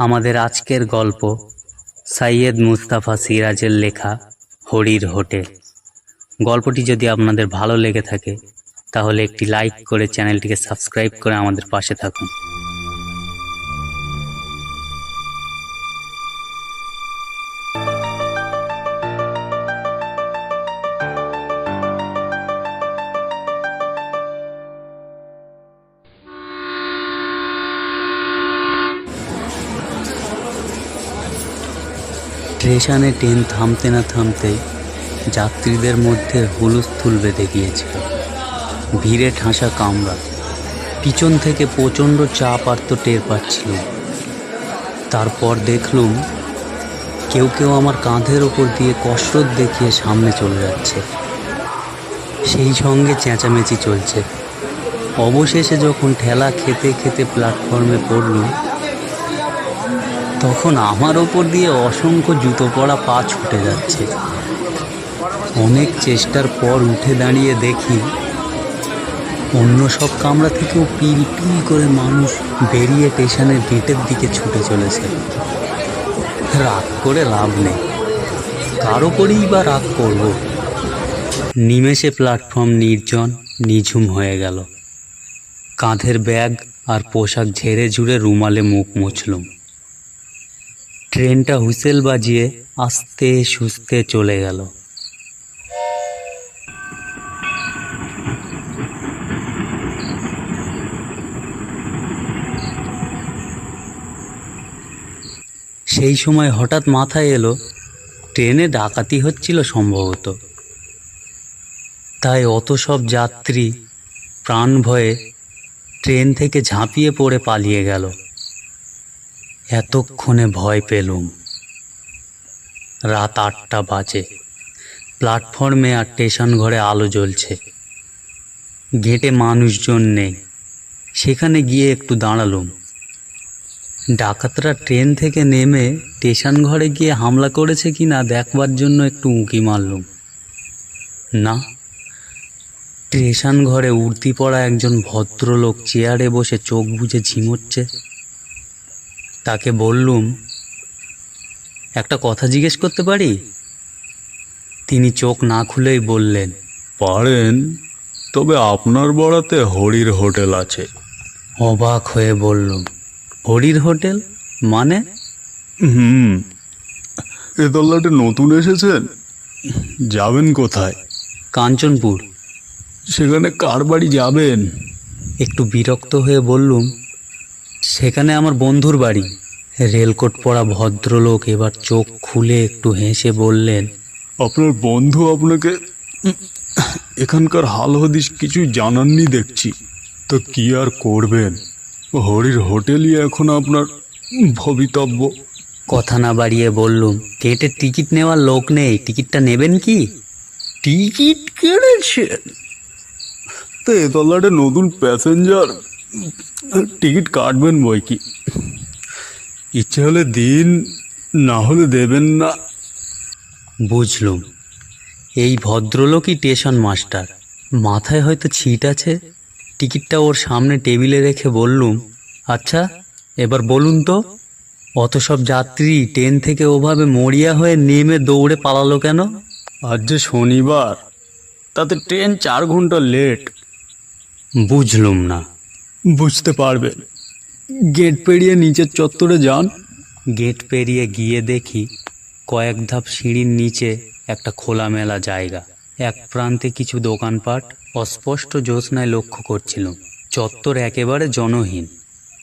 আমাদের আজকের গল্প সাইয়েদ মুস্তাফা সিরাজের লেখা হরির হোটেল। গল্পটি যদি আপনাদের ভালো লেগে থাকে, তাহলে একটি লাইক করে চ্যানেলটিকে সাবস্ক্রাইব করে আমাদের পাশে থাকুন। স্টেশনে ট্রেন থামতে না থামতেই যাত্রীদের মধ্যে হুলস্থুল বেঁধে গিয়েছিল ভিড়ে ঠাসা কামরা। পিছন থেকে প্রচণ্ড চাপ আর তো টের পাচ্ছিল তারপর দেখলুম কেউ কেউ আমার কাঁধের ওপর দিয়ে কসরত দেখিয়ে সামনে চলে যাচ্ছে। সেই সঙ্গে চেঁচামেচি চলছে। অবশেষে যখন ঠেলা খেতে খেতে প্ল্যাটফর্মে পড়লুম তখন আমার ওপর দিয়ে অসংখ্য জুতো পড়া পা ছুটে যাচ্ছে। অনেক চেষ্টার পর উঠে দাঁড়িয়ে দেখি, অন্য সব কামরা থেকেও পিল পিল করে মানুষ বেরিয়ে স্টেশনের গেটের দিকে ছুটে চলেছে। রাগ করে লাভ নেই। কার ওপরেই বা রাগ করব। নিমেষে প্ল্যাটফর্ম নির্জন, নিঝুম হয়ে গেল। কাঁধের ব্যাগ আর পোশাক ঝেড়ে ঝুড়ে রুমালে মুখ মুছলুম। ট্রেনটা হুইসেল বাজিয়ে আস্তে সুস্তে চলে গেল। সেই সময় হঠাৎ মাথায় এলো, ট্রেনে ডাকাতি হচ্ছিল সম্ভবত। তাই অত সব যাত্রী প্রাণ ভয়ে ট্রেন থেকে ঝাঁপিয়ে পড়ে পালিয়ে গেল। এতক্ষণে ভয় পেলুম। রাত আটটা বাজে। প্ল্যাটফর্মে আর স্টেশন ঘরে আলো জ্বলছে। গেটে মানুষজন নেই। সেখানে গিয়ে একটু দাঁড়ালুম। ডাকাতরা ট্রেন থেকে নেমে স্টেশন ঘরে গিয়ে হামলা করেছে কি না দেখবার জন্য একটু উঁকি মারলুম। না, স্টেশন ঘরে উর্তি পড়া একজন ভদ্রলোক চেয়ারে বসে চোখ বুজে ঝিমোচ্ছে। তাকে বললুম একটা কথা জিজ্ঞেস করতে পারি? তিনি চোখ না খুলেই বললেন পারেন তবে আপনার বড়াতে হরির হোটেল আছে। অবাক হয়ে বললুম হরির হোটেল? মানে? হুম এ তল্লাটে নতুন এসেছেন? যাবেন কোথায়? কাঞ্চনপুর। সেখানে কার বাড়ি যাবেন? একটু বিরক্ত হয়ে বললুম সেখানে আমার বন্ধুর বাড়ি। রেলকোট পরা ভদ্রলোক এবার চোখ খুলে একটু হেসে বললেন আপনার বন্ধু আপনাকে এখানকার হাল হদিস কিছু জানাননি দেখছি। তো কি আর করবেন? হরির হোটেলই এখন আপনার ভবিতব্য। কথা না বাড়িয়ে বললুম গেটের টিকিট নেওয়ার লোক নেই টিকিটটা নেবেন কি? টিকিট কেটেছেন তো এ তল্লাটে নতুন প্যাসেঞ্জার টিকিট কাটবেন বই কি? ইচ্ছে হলে দিন না হলে দেবেন না। বুঝলুম। এই ভদ্রলোকই স্টেশন মাস্টার। মাথায় হয়তো ছিট আছে। টিকিটটা ওর সামনে টেবিলে রেখে বললুম আচ্ছা এবার বলুন তো অত সব যাত্রী ট্রেন থেকে ওভাবে মরিয়া হয়ে নেমে দৌড়ে পালালো কেন? আজ যে শনিবার তাতে ট্রেন চার ঘণ্টা লেট। বুঝলুম না। বুঝতে পারবেন গেট পেরিয়ে নিচের চত্বরে যান। গেট পেরিয়ে গিয়ে দেখি কয়েক ধাপ সিঁড়ির নিচে একটা খোলামেলা জায়গা। এক প্রান্তে কিছু দোকানপাট অস্পষ্ট জ্যোৎস্নায় লক্ষ্য করছিলাম চত্বর একেবারে জনহীন।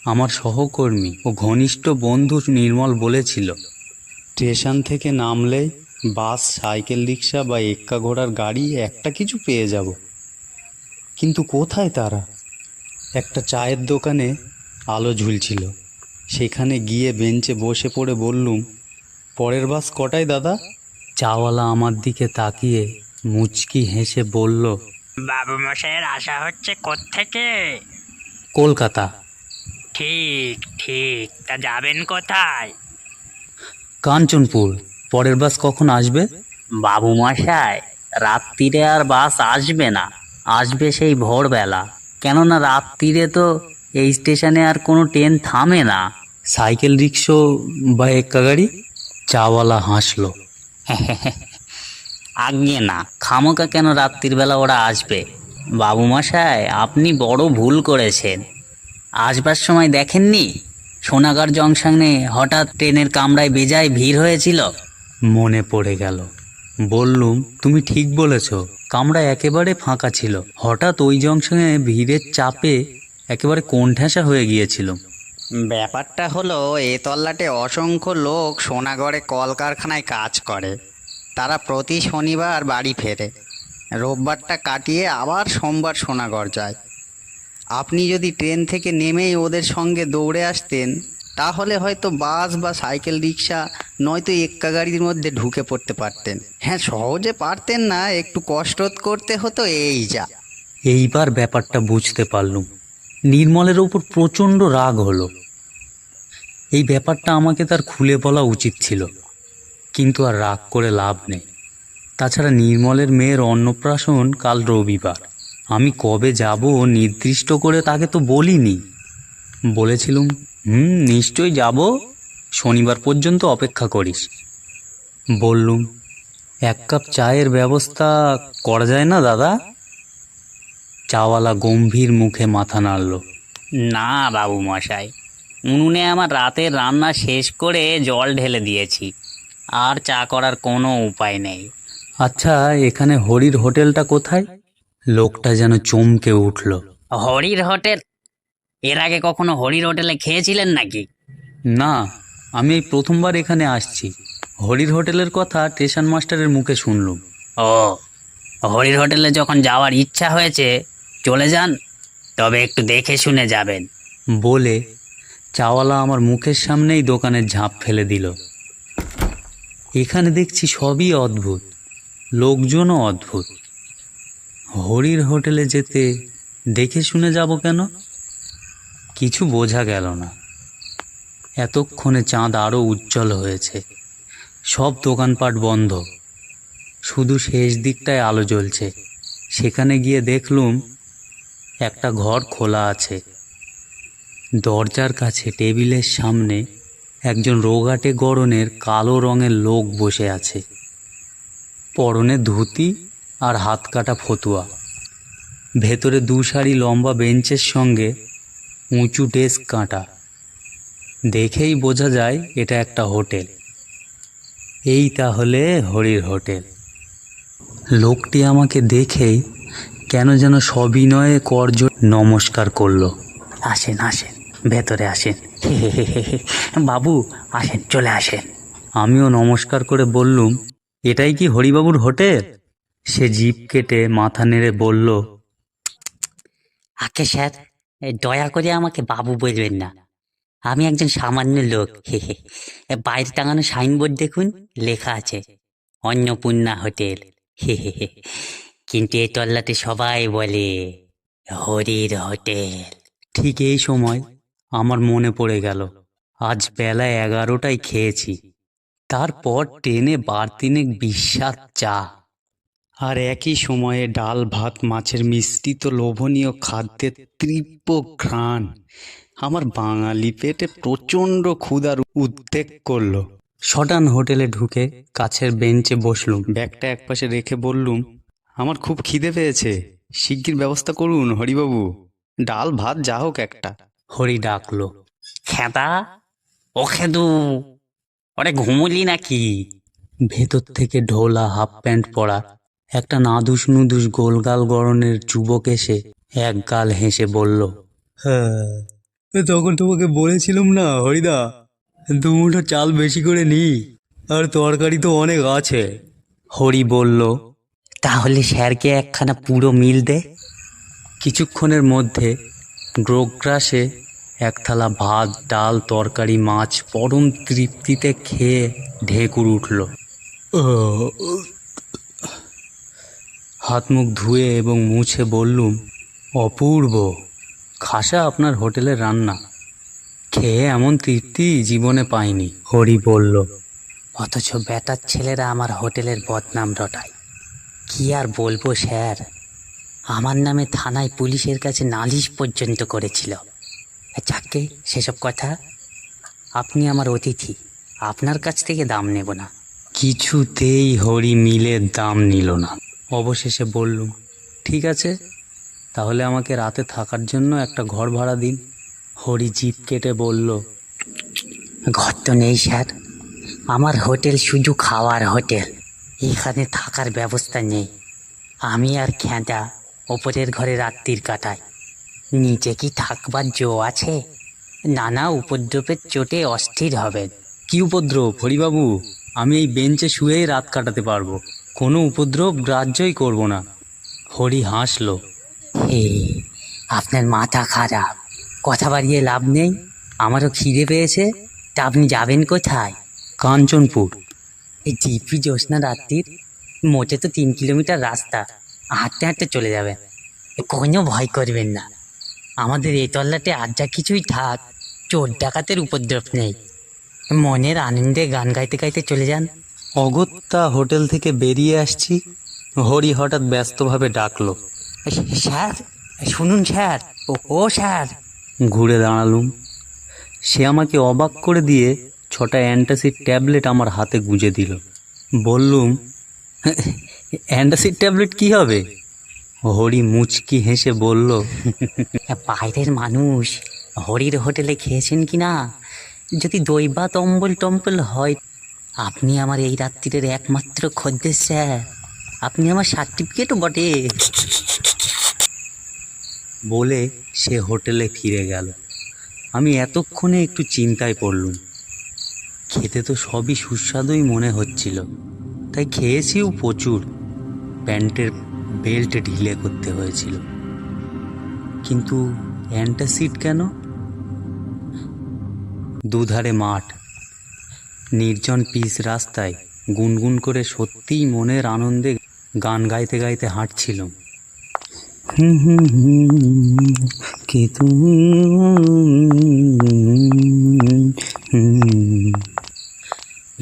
আমার সহকর্মী ও ঘনিষ্ঠ বন্ধু নির্মল বলেছিল, স্টেশন থেকে নামলেই বাস, সাইকেল রিক্সা বা এক্কা ঘোড়ার গাড়ি একটা কিছু পেয়ে যাব। কিন্তু কোথায় তারা? একটা চায়ের দোকানে আলো ঝুলছিল। সেখানে গিয়ে বেঞ্চে বসে পড়ে বললুম পরের বাস কটায় দাদা? চাওয়ালা আমার দিকে তাকিয়ে মুচকি হেসে বলল বাবু মশাইয়ের আশা হচ্ছে কোত্থেকে? কলকাতা। ঠিক ঠিক তা যাবেন কোথায়? কাঞ্চনপুর। পরের বাস কখন আসবে? বাবু মশাই রাত্রিরে আর বাস আসবে না। আসবে সেই ভোরবেলা। কেননা রাত্রিরে তো এই স্টেশনে আর কোনো ট্রেন থামে না। সাইকেল রিক্সো বা এক্কা গাড়ি? চাওয়ালা হাসলো। আজ্ঞে না খামোকা কেন রাত্রির বেলা ওরা আসবে? বাবু মশাই আপনি বড় ভুল করেছেন। আসবার সময় দেখেননি? সোনাগার জংশনে হঠাৎ ট্রেনের কামরায় বেজায় ভিড় হয়েছিল? মনে পড়ে গেল। বললুম তুমি ঠিক বলেছ। কামরা একেবারে ফাঁকা ছিল। হঠাৎ ওই জংশনে ভিড়ের চাপে একেবারে কোণঠাসা হয়ে গিয়েছিল। ব্যাপারটা হলো, এ তল্লাটে অসংখ্য লোক সোনাগড়ে কলকারখানায় কাজ করে। তারা প্রতি শনিবার বাড়ি ফেরে। রোববারটা কাটিয়ে আবার সোমবার সোনাগড় যায়। আপনি যদি ট্রেন থেকে নেমেই ওদের সঙ্গে দৌড়ে আসতেন তাহলে হয়তো বাস বা সাইকেল রিক্সা নয়তো এক্কা গাড়ির মধ্যে ঢুকে পড়তে পারতেন। হ্যাঁ সহজে পারতেন না, একটু কষ্ট করতে হতো, এই যা। এইবার ব্যাপারটা বুঝতে পারলুম। নির্মলের ওপর প্রচণ্ড রাগ হলো। এই ব্যাপারটা আমাকে তার খুলে বলা উচিত ছিল, কিন্তু আর রাগ করে লাভ নেই। তাছাড়া নির্মলের মেয়ের অন্নপ্রাশন কাল রবিবার। আমি কবে যাব নির্দিষ্ট করে তাকে তো বলিনি। বলেছিলুম হুম নিশ্চয়ই যাব। শনিবার পর্যন্ত অপেক্ষা করিস। বললুম এক কাপ চায়ের ব্যবস্থা করা যায় না দাদা? চাওয়ালা গম্ভীর মুখে মাথা নাড়ল। না বাবু মশাই উনুনে আমার রাতের রান্না শেষ করে জল ঢেলে দিয়েছি। আর চা করার কোনো উপায় নেই। আচ্ছা এখানে হরির হোটেলটা কোথায়? লোকটা যেন চমকে উঠল। হরির হোটেল এর আগে কখনো হরির হোটেলে খেয়েছিলেন নাকি? না আমি এই প্রথমবার এখানে আসছি। হরির হোটেলের কথা স্টেশন মাস্টারের মুখে শুনলুম। ও হরির হোটেলে যখন যাওয়ার ইচ্ছা হয়েছে চলে যান তবে একটু দেখে শুনে যাবেন। বলে চাওয়ালা আমার মুখের সামনেই দোকানের ঝাঁপ ফেলে দিল। এখানে দেখছি সবই অদ্ভুত লোকজনও অদ্ভুত। হরির হোটেলে যেতে দেখে শুনে যাব কেন? কিছু বোঝা গেল না। এতক্ষণে চাঁদ আরও উজ্জ্বল হয়েছে। সব দোকানপাট বন্ধ। শুধু শেষ দিকটায় আলো জ্বলছে। সেখানে গিয়ে দেখলুম একটা ঘর খোলা আছে। দরজার কাছে টেবিলের সামনে একজন রোগাটে গড়নের কালো রঙের লোক বসে আছে। পরনে ধুতি আর হাত কাটা ফতুয়া। ভেতরে দু সারি লম্বা বেঞ্চের সঙ্গে উঁচু ডেস্ক কাঁটা। দেখেই বোঝা যায় এটা একটা হোটেল। এই তাহলে হরির হোটেল। লোকটি আমাকে দেখেই কেন যেন সবিনয়ে করজ নমস্কার করল। আসেন আসেন ভেতরে আসেন। বাবু আসেন চলে আসেন। আমিও নমস্কার করে বললুম এটাই কি হরিবাবুর হোটেল? সে জিপ কেটে মাথা নেড়ে বলল আকে স্যার দয়া করে আমাকে বাবু বলবেন না। আমি একজন সামান্য লোক। হে হে বাইরে টাঙানো সাইনবোর্ড দেখুন, লেখা আছে, অন্নপূর্ণা হোটেল। হে হে হে। কিন্তু এই তল্লাতে সবাই বলে, হরির হোটেল। ঠিক এই সময় আমার মনে পড়ে গেল, আজ বেলা এগারোটায় খেয়েছি। তারপর ট্রেনে বার তিনেক বিস্বাদ চা আর একই সময়ে ডাল, ভাত, মাছের মিশ্রিত লোভনীয় খাদ্যের তীব্র ঘ্রাণ। আমার বাঙালি পেটে প্রচণ্ড ক্ষুধার উদ্বেগ করল। সডান হোটেলে ঢুকে কাছের বেঞ্চে বসলুম। ব্যাগটা একপাশে রেখে বললুম, আমার খুব খিদে পেয়েছে। শিগগির ব্যবস্থা করুন, হরিবাবু। ডাল, ভাত, যা হোক একটা। হরি ডাকলো, খেদা, ও খেদু ওরে ঘুমুলি নাকি? ভেতর থেকে ঢোলা হাফ প্যান্ট পরা একটা নাদুস নুদুস গোলগাল গড়নের যুবক এসে এক গাল হেসে বলল হ্যাঁ তখন তোমাকে বলেছিলাম না হরিদা। দু মুঠো চাল বেশি করে নি আর তরকারি তো অনেক আছে। হরি বলল তাহলে স্যারকে একখানা পুরো মিল দে। কিছুক্ষণের মধ্যে গ্রোগ্রাসে এক থালা ভাত ডাল তরকারি মাছ পরম তৃপ্তিতে খেয়ে ঢেকুর উঠল। হাত মুখ ধুয়ে এবং মুছে বললুম, অপূর্ব, খাসা আপনার হোটেলের রান্না। খেয়ে এমন তৃপ্তি জীবনে পাইনি, হরি বলল। অথচ বেটার ছেলেরা আমার হোটেলের বদনাম রটায়। কি আর বলব স্যার? আমার নামে থানায় পুলিশের কাছে নালিশ পর্যন্ত করেছিল। যাকে, সেসব কথা? আপনি আমার অতিথি, আপনার কাছ থেকে দাম নেব না। কিছুতেই হরি মিলের দাম নিল না। অবশেষে বললুম, ঠিক আছে, তাহলে আমাকে রাতে থাকার জন্য একটা ঘর ভাড়া দিন। হরি জিপ কেটে বলল, ঘর তো নেই, স্যার। আমার হোটেল শুধু খাওয়ার হোটেল। এখানে থাকার ব্যবস্থা নেই। আমি আর খেঁটা ওপরের ঘরে রাত্রির কাটাই। নিচে কি থাকবার জো আছে? নানা উপদ্রবের চোটে অস্থির হবেন। কি উপদ্রব? হরিবাবু, আমি এই বেঞ্চে শুয়েই রাত কাটাতে পারব। কোনো উপদ্রব গ্রাহ্যই করব না। হরি হাসলো। হে আপনার মাথা খারাপ। কথা বাড়িয়ে লাভ নেই। আমারও খিদে পেয়েছে। তা আপনি যাবেন কোথায়? কাঞ্চনপুর। এই জিপি জ্যোৎস্না রাত্রির মোটে তো তিন কিলোমিটার রাস্তা। হাঁটতে হাঁটতে চলে যাবেন কোনো ভয় করবেন না। আমাদের এই তল্লাটে আর যা কিছুই থাক চোর ডাকাতের উপদ্রব নেই। মনের আনন্দে গান গাইতে গাইতে চলে যান। অগত্যা হোটেল থেকে বেরিয়ে আসছি। হরি হঠাৎ ব্যস্তভাবে ডাকলো। স্যার শুনুন স্যার। ও স্যার। ঘুরে দাঁড়ালুম। সে আমাকে অবাক করে দিয়ে ছটা অ্যান্টাসিড ট্যাবলেট আমার হাতে গুঁজে দিল। বললুম অ্যান্টাসিড ট্যাবলেট কি হবে? হরি মুচকি হেসে বলল বাইরের মানুষ হরির হোটেলে খেয়েছেন কি না যদি দই বা তম্বল টম্বল হয় আপনি আমার এই রাত্রির একমাত্র খদ্দের, স্যার। আপনি আমার সার্টিফিকেটও বটে। বলে সে হোটেলে ফিরে গেল। আমি এতক্ষণে একটু চিন্তায় পড়লুম। খেতে তো সবই সুস্বাদুই মনে হচ্ছিল, তাই খেয়েছিও প্রচুর। প্যান্টের বেল্ট ঢিলে করতে হয়েছিল। কিন্তু অ্যান্টাসিড কেন? দুধারে মাঠ নির্জন পিচ রাস্তায় গুনগুন করে সত্যিই মনের আনন্দে গান গাইতে গাইতে হাঁটছিলাম কে তুমি?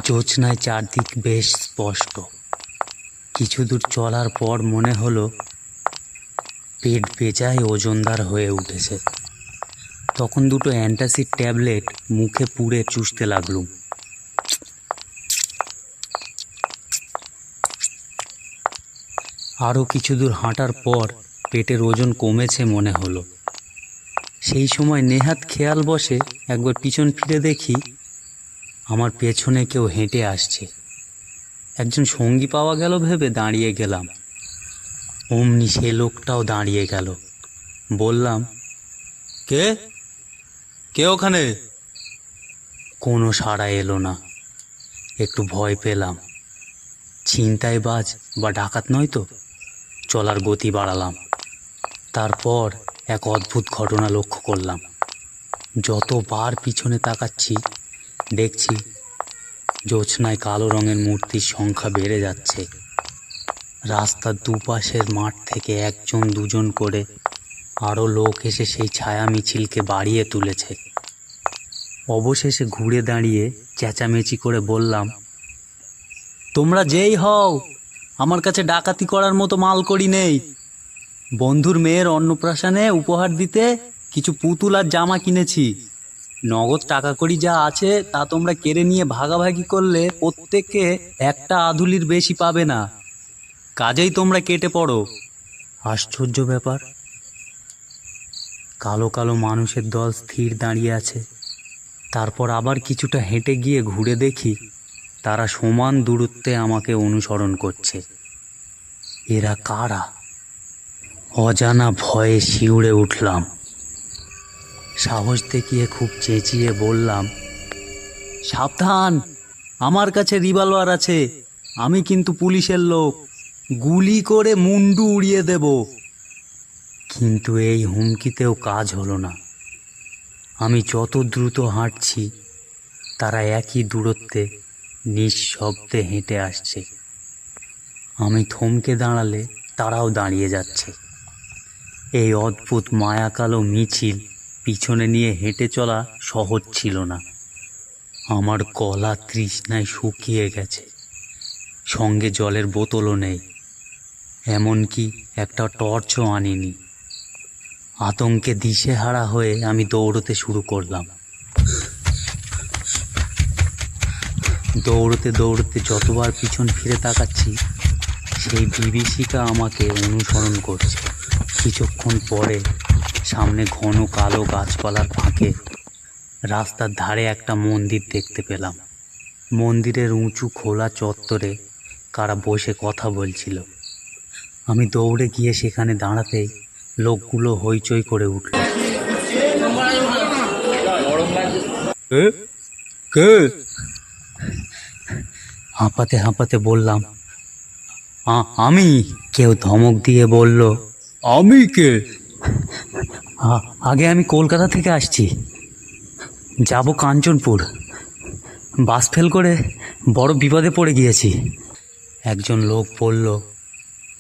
জোছনায় চারদিক বেশ স্পষ্ট। কিছু দূর চলার পর মনে হলো পেট বেজায় ওজনদার হয়ে উঠেছে। তখন দুটো অ্যান্টাসিড ট্যাবলেট মুখে পুড়ে চুষতে লাগলুম। আরও কিছু দূর হাঁটার পর পেটের ওজন কমেছে মনে হলো। সেই সময় নেহাত খেয়াল বসে একবার পিছন ফিরে দেখি আমার পেছনে কেউ হেঁটে আসছে। একজন সঙ্গী পাওয়া গেল ভেবে দাঁড়িয়ে গেলাম। অমনি সে লোকটাও দাঁড়িয়ে গেল। বললাম কে? কে ওখানে? কোনো সাড়া এলো না। একটু ভয় পেলাম। ছিনতাই বাজ বা ডাকাত নয় তো? চলার গতি বাড়ালাম। তারপর এক অদ্ভুত ঘটনা লক্ষ্য করলাম। যতবার পিছনে তাকাচ্ছি, দেখছি জোছনায় কালো রঙের মূর্তির সংখ্যা বেড়ে যাচ্ছে। রাস্তার দুপাশের মাঠ থেকে একজন, দুজন করে আরও লোক এসে সেই ছায়া মিছিলকে বাড়িয়ে তুলেছে। অবশেষে ঘুরে দাঁড়িয়ে চেঁচামেচি করে বললাম, তোমরা যেই হও আমার কাছে ডাকাতি করার মতো মাল করি নেই। বন্ধুর মেয়ের অন্নপ্রাশনে উপহার দিতে কিছু পুতুল আর জামা কিনেছি। নগদ টাকা করি যা আছে তা তোমরা কেড়ে নিয়ে ভাগাভাগি করলে প্রত্যেককে একটা আধুলির বেশি পাবে না। কাজেই তোমরা কেটে পড়ো। আশ্চর্য ব্যাপার। কালো কালো মানুষের দল স্থির দাঁড়িয়ে আছে। তারপর আবার কিছুটা হেঁটে গিয়ে ঘুরে দেখি তারা সমান দূরত্বে আমাকে অনুসরণ করছে। এরা কারা? অজানা ভয়ে শিউড়ে উঠলাম। সাহস দেখিয়ে খুব চেঁচিয়ে বললাম, সাবধান, আমার কাছে রিভলভার আছে, আমি কিন্তু পুলিশের লোক, গুলি করে মুন্ডু উড়িয়ে দেব। কিন্তু এই হুমকিতেও কাজ হলো না। আমি যত দ্রুত হাঁটছি, তারা একই দূরত্বে নিঃশব্দে হেঁটে আসছে। আমি থমকে দাঁড়ালে তারাও দাঁড়িয়ে যাচ্ছে। এই অদ্ভুত মায়াকালো মিছিল পিছনে নিয়ে হেঁটে চলা সহজ ছিল না। আমার কলা তৃষ্ণায় শুকিয়ে গেছে। সঙ্গে জলের বোতলও নেই। এমনকি একটা টর্চও আনিনি। আতঙ্কে দিশেহারা হয়ে আমি দৌড়তে শুরু করলাম। দৌড়তে দৌড়তে যতবার পিছন ফিরে তাকাচ্ছি, সেই বিভীষিকা আমাকে অনুসরণ করছে। কিছুক্ষণ পরে সামনে ঘন কালো গাছপালার ফাঁকে রাস্তার ধারে একটা মন্দির দেখতে পেলাম। মন্দিরের উঁচু খোলা চত্বরে কারা বসে কথা বলছিল। আমি দৌড়ে গিয়ে সেখানে দাঁড়াতেই লোকগুলো হইচই করে উঠল। কে? হাঁপাতে হাঁপাতে বললাম আমি? কেউ ধমক দিয়ে বলল আমি কে? আগে আমি কলকাতা থেকে আসছি। যাব কাঞ্চনপুর। বাস ফেল করে বড় বিপদে পড়ে গিয়েছি। একজন লোক বলল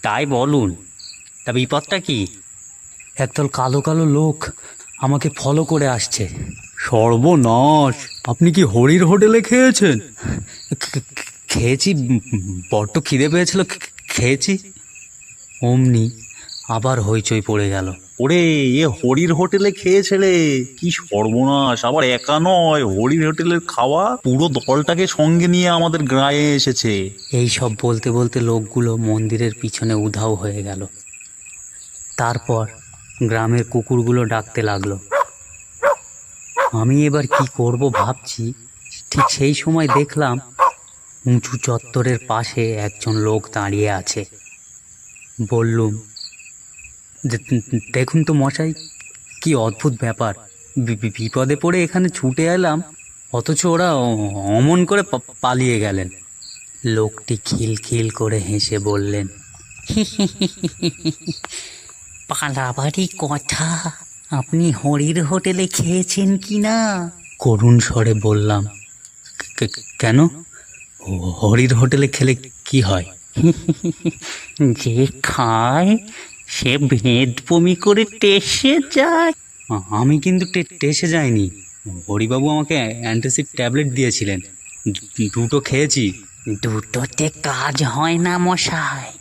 তাই বলুন তা বিপদটা কি? একদল কালো কালো লোক আমাকে ফলো করে আসছে। সর্বনাশ! আপনি কি হরির হোটেলে খেয়েছেন? খেয়েছি বড্ড খিদে পেয়েছিল খেয়েছি। অমনি আবার হইচই পড়ে গেল। ওরে এ হরির হোটেলে খেয়েছে রে কি সর্বনাশ আবার একা নয়। হরির হোটেলের খাওয়া পুরো দলটাকে সঙ্গে নিয়ে আমাদের গ্রামে এসেছে। এই সব বলতে বলতে লোকগুলো মন্দিরের পিছনে উধাও হয়ে গেল। তারপর গ্রামের কুকুরগুলো ডাকতে লাগল। আমি এবার কি করব ভাবছি ঠিক সেই সময় দেখলাম উঁচু চত্বরের পাশে একজন লোক দাঁড়িয়ে আছে। বললুম যে, দেখুন তো মশাই কি অদ্ভুত ব্যাপার। বিপদে পড়ে এখানে ছুটে এলাম অথচ ওরা অমন করে পালিয়ে গেলেন। লোকটি খিলখিল করে হেসে বললেন পালাবারই কথা আপনি হরির হোটেলে খেয়েছেন কি না করুণ স্বরে বললাম কেন? হরির হোটেলে খেলে কি হয়? যে খায় সে ভেদ বমি করে টেসে যায়। আমি কিন্তু টেসে যাইনি। হরিবাবু আমাকে অ্যান্টাসিড ট্যাবলেট দিয়েছিলেন। দুটো খেয়েছি। দুটোতে কাজ হয় না মশাই।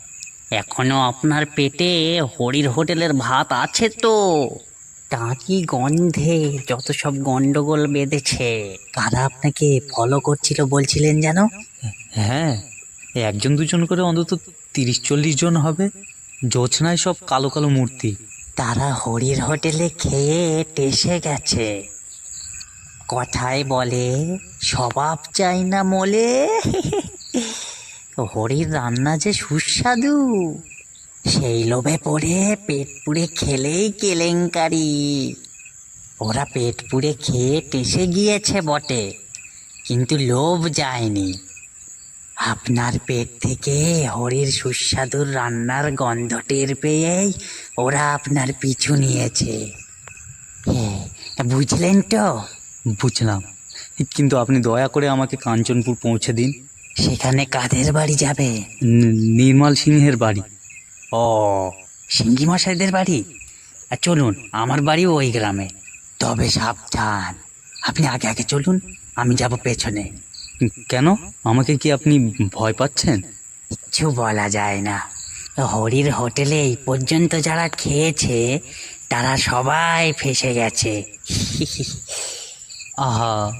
এখনও আপনার পেটে হরির হোটেলের ভাত আছে তো? টাকি গন্ধে যত সব গন্ডগোল বেঁধেছে কারা আপনাকে ফলো করছিল বলছিলেন যেন? হ্যাঁ একজন দুজন করে অন্তত তিরিশ চল্লিশ জন হবে। জোছনায় সব কালো কালো মূর্তি। তারা হরির হোটেলে খেয়ে টেসে গেছে। কথায় বলে স্বভাব চাই না মলে। হরির রান্না যে সুস্বাদু। সেই লোভে পড়ে পেট পুড়ে খেলেই কেলেঙ্কারি। ওরা পেট পুড়ে খেয়ে টেসে গিয়েছে বটে কিন্তু লোভ যায়নি। আপনার পেট থেকে হরির সুস্বাদুর রান্নার গন্ধ টের পেয়েই ওরা আপনার পিছু নিয়েছে। হ্যাঁ বুঝলেন তো? বুঝলাম। কিন্তু আপনি দয়া করে আমাকে কাঞ্চনপুর পৌঁছে দিন। সেখানে কাদের বাড়ি যাবে? নির্মল সিংহের বাড়ি। ও সিঙ্গি মশাইদের বাড়ি? আর চলুন আমার বাড়িও ওই গ্রামে। তবে সাবধান। আপনি আগে আগে চলুন আমি যাব পেছনে। কেন? আমাকে কি আপনি ভয় পাচ্ছেন? কিচ্ছু বলা যায় না। হরির হোটেলে এই পর্যন্ত যারা খেয়েছে তারা সবাই ফেসে গেছে। আহা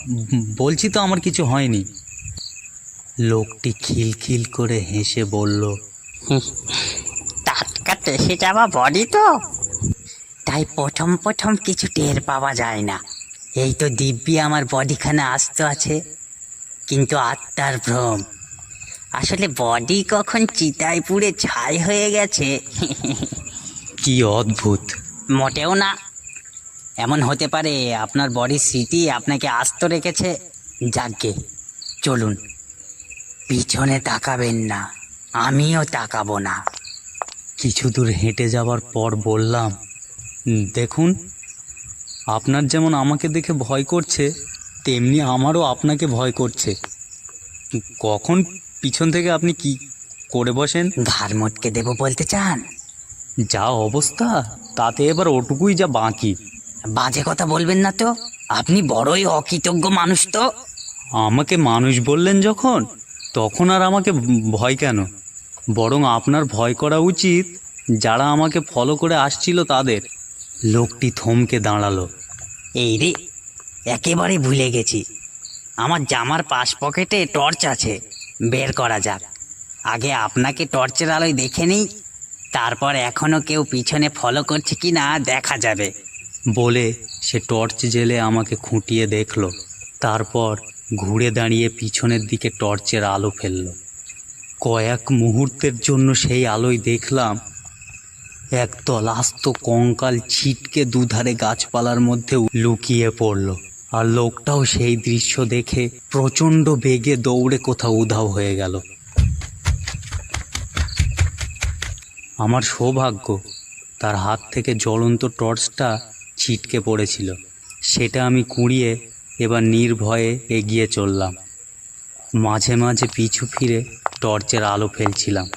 বলছি তো আমার কিছু হয়নি। লোকটি খিলখিল করে হেসে বলল টাটকা টেসে যাওয়া বডি তো। তাই প্রথম প্রথম কিছু টের পাওয়া যায় না। এই তো দিব্যি আমার বডিখানে আসতে আছে কিন্তু আত্মার ভ্রম। আসলে বডি কখন চিতায় পুড়ে ছাই হয়ে গেছে। কি অদ্ভুত। মোটেও না। এমন হতে পারে আপনার বডির স্মৃতি আপনাকে আস্ত রেখেছে। যাকে চলুন। পিছনে তাকাবেন না আমিও তাকাবো না। কিছু দূর হেঁটে যাওয়ার পর বললাম দেখুন আপনার যেমন আমাকে দেখে ভয় করছে তেমনি আমারও আপনাকে ভয় করছে। কখন পিছন থেকে আপনি কি করে বসেন? ঘাড় মোটকে দেবো বলতে চান? যা অবস্থা তাতে এবার ওটুকুই যা বাকি। বাজে কথা বলবেন না তো আপনি বড়ই অকৃতজ্ঞ মানুষ তো। আমাকে মানুষ বললেন যখন তখন আর আমাকে ভয় কেন? বরং আপনার ভয় করা উচিত যারা আমাকে ফলো করে আসছিল তাদের লোকটি থমকে দাঁড়াল। এই রে একেবারে ভুলে গেছি। আমার জামার পাশ পকেটে টর্চ আছে বের করা যাক। আগে আপনাকে টর্চের আলোয় দেখে নিই তারপর এখনও কেউ পিছনে ফলো করছে কি না দেখা যাবে। বলে সে টর্চ জেলে আমাকে খুঁটিয়ে দেখল। তারপর ঘুরে দাঁড়িয়ে পিছনের দিকে টর্চের আলো ফেলল। কয়েক মুহূর্তের জন্য সেই আলোয় দেখলাম একদল আস্ত কঙ্কাল ছিটকে দুধারে গাছপালার মধ্যে লুকিয়ে পড়ল। আর লোকটাও সেই দৃশ্য দেখে প্রচণ্ড বেগে দৌড়ে কোথাও উধাও হয়ে গেল। আমার সৌভাগ্য, তার হাত থেকে জ্বলন্ত টর্চটা ছিটকে পড়েছিল। সেটা আমি কুড়িয়ে এবার নির্ভয়ে এগিয়ে চললাম। মাঝে মাঝে পিছু ফিরে টর্চের আলো ফেলছিলাম।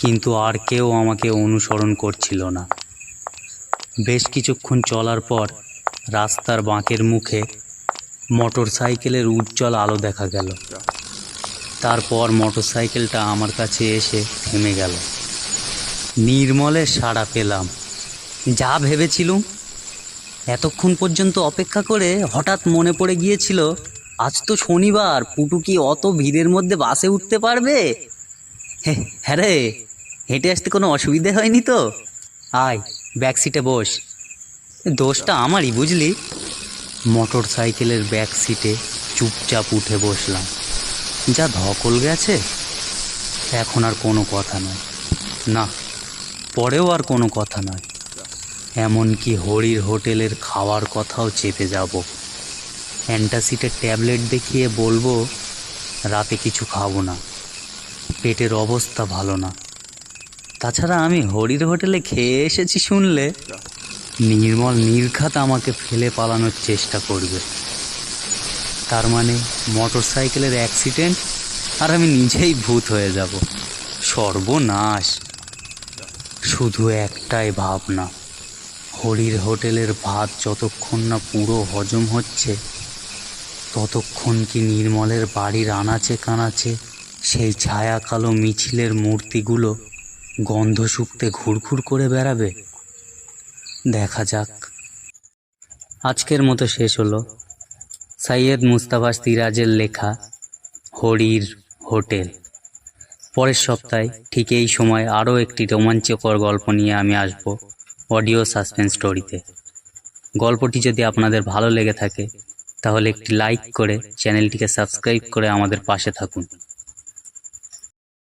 কিন্তু আর কেউ আমাকে অনুসরণ করছিল না। বেশ কিছুক্ষণ চলার পর রাস্তার বাঁকের মুখে মোটর সাইকেলের উজ্জ্বল আলো দেখা গেল। তারপর মোটর সাইকেলটা আমার কাছে এসে থেমে গেল। নির্মলের সাড়া পেলাম। যা ভেবেছিলুম, এতক্ষণ পর্যন্ত অপেক্ষা করে হঠাৎ মনে পড়ে গিয়েছিল, আজ তো শনিবার পুটু কি অত ভিড়ের মধ্যে বাসে উঠতে পারবে? হ্যাঁ রে হেঁটে আসতে কোনো অসুবিধে হয়নি তো? আয় ব্যাক সিটে বস। দোষটা আমারই, বুঝলি? মোটর সাইকেলের ব্যাক সিটে চুপচাপ উঠে বসলাম। যা ধকল গেছে, এখন আর কোনো কথা নয়। না, পরেও আর কোনো কথা নয়। এমনকি হরির হোটেলের খাওয়ার কথাও চেপে যাব। অ্যান্টাসিডের ট্যাবলেট দেখিয়ে বলব, রাতে কিছু খাব না। পেটের অবস্থা ভালো না। তাছাড়া আমি হরির হোটেলে খেয়ে এসেছি শুনলে। নির্মল নির্ঘাত আমাকে ফেলে পালানোর চেষ্টা করবে। তার মানে মোটর সাইকেলের অ্যাক্সিডেন্ট আর আমি নিজেই ভূত হয়ে যাব। সর্বনাশ। শুধু একটাই ভাবনা। হরির হোটেলের ভাত যতক্ষণ না পুরো হজম হচ্ছে, ততক্ষণ কি নির্মলের বাড়ির আনাচে কানাচে সেই ছায়া কালো মিছিলের মূর্তিগুলো গন্ধ শুকতে ঘুরঘুর করে বেড়াবে। দেখা যাক। আজকের মতো শেষ হলো। সাইয়দ মুস্তাফা সিরাজের লেখা হরির হোটেল। পরের সপ্তাহে ঠিক এই সময় আরও একটি রোমাঞ্চকর গল্প নিয়ে আমি আসব অডিও সাসপেন্স স্টোরিতে। গল্পটি যদি আপনাদের ভালো লেগে থাকে, তাহলে একটি লাইক করে চ্যানেলটিকে সাবস্ক্রাইব করে আমাদের পাশে থাকুন।